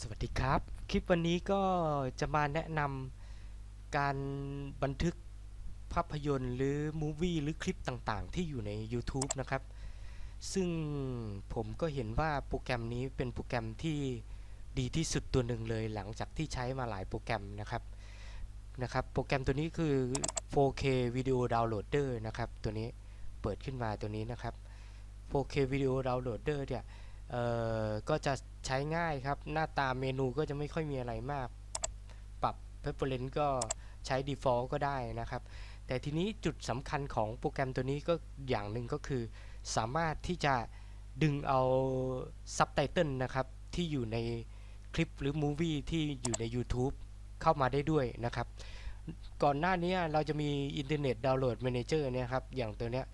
สวัสดีครับ คลิปวันนี้ก็จะมาแนะนำการบันทึกภาพยนตร์หรือมูวี่หรือคลิปต่างๆ ที่อยู่ใน YouTube นะครับ ซึ่งผมก็เห็นว่าโปรแกรมนี้เป็นโปรแกรมที่ดีที่สุดตัวหนึ่งเลยหลังจากที่ใช้มาหลายโปรแกรมนะครับนะครับ โปรแกรมตัวนี้คือ 4K Video Downloader นะครับ ตัวนี้เปิดขึ้นมาตัวนี้นะครับ 4K Video Downloader เนี่ย เอ่อก็จะใช้ง่ายครับ หน้าตาเมนูก็จะไม่ค่อยมีอะไรมาก ปรับ preference ก็ใช้ default ก็ได้นะครับ แต่ทีนี้จุดสำคัญของโปรแกรมตัวนี้ก็อย่างหนึ่งก็คือ สามารถที่จะดึงเอา subtitle นะครับ ที่อยู่ในคลิปหรือ movie ที่อยู่ใน YouTube เข้ามาได้ด้วยนะครับ ก่อนหน้านี้เราจะมี Internet Download Manager เนี่ยครับ อย่างตัวเนี้ย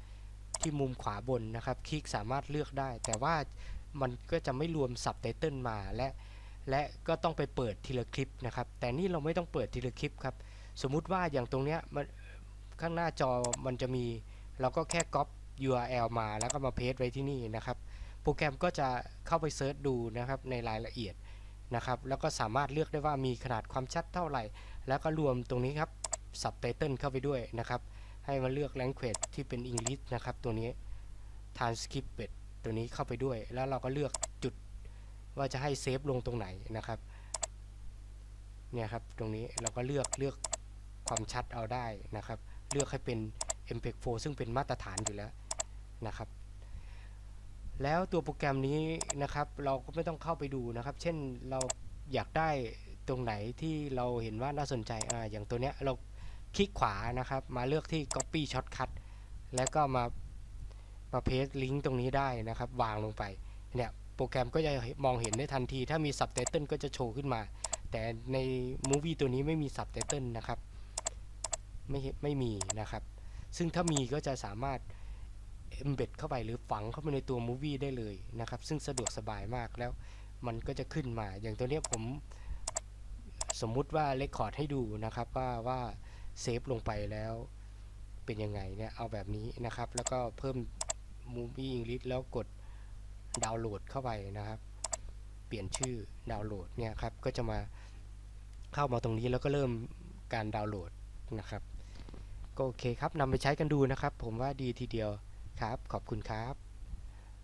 ที่มุมขวาบนนะครับ คลิกสามารถเลือกได้ แต่ว่า มันก็จะไม่รวม subtitle มาและและก็ต้องไปเปิดทีละคลิปนะครับ แต่นี่เราไม่ต้องเปิดทีละคลิปครับ สมมุติว่าอย่างตรงเนี้ยมันข้างหน้าจอมันจะมีเราก็แค่ก๊อป URL มาแล้วก็มาเพสไว้ที่นี่นะครับ โปรแกรมก็จะเข้าไปเซิร์ชดูนะครับในรายละเอียดนะครับ แล้วก็สามารถเลือกได้ว่ามีขนาดความชัดเท่าไหร่ แล้วก็รวมตรงนี้ครับ subtitle เข้าไปด้วยนะครับ ให้มาเลือก language ที่เป็น English นะครับ ตัวนี้ transcript ตัวนี้เข้าไปด้วย แล้วเราก็เลือกจุดว่าจะให้เซฟลงตรงไหนนะครับเนี่ยครับตรงนี้เราก็เลือกเลือกความชัดเอาได้นะครับ เลือกให้เป็น MPEG 4ซึ่งเป็นมาตรฐานอยู่แล้วนะครับ แล้วตัวโปรแกรมนี้นะครับ เราก็ไม่ต้องเข้าไปดูนะครับ เช่นเราอยากได้ตรงไหนที่เราเห็นว่าน่าสนใจอ่าอย่างตัวเนี้ยเราคลิกขวานะครับ มาเลือกที่ Copy Shortcut แล้วก็มา มาเพจลิงก์ตรงนี้ได้นะครับ วางลงไปเนี่ยโปรแกรมก็จะมองเห็นได้ทันที ถ้ามี Subtitle ก็จะโชว์ขึ้นมา แต่ใน Movie ตัวนี้ไม่มี Subtitle นะครับไม่ไม่มีนะครับ ซึ่งถ้ามีก็จะสามารถ embed เข้าไปหรือฝังเข้าไปในตัว Movie ได้เลยนะครับ ซึ่งสะดวกสบายมากแล้วมันก็จะขึ้นมา อย่างตัวนี้ผมสมมุติว่าเลคคอร์ดให้ดูนะครับว่าว่าเซฟลงไปแล้วเป็นยังไงเนี่ยเอาแบบนี้นะครับ แล้วก็เพิ่ม Movie English แล้วกดดาวน์โหลดเข้าไปนะครับ เปลี่ยนชื่อดาวน์โหลดเนี่ยครับก็จะมาเข้ามาตรงนี้แล้วก็เริ่มการดาวน์โหลดนะครับก็โอเคครับนำไปใช้กันดูนะครับ ผมว่าดีทีเดียวครับ ขอบคุณครับ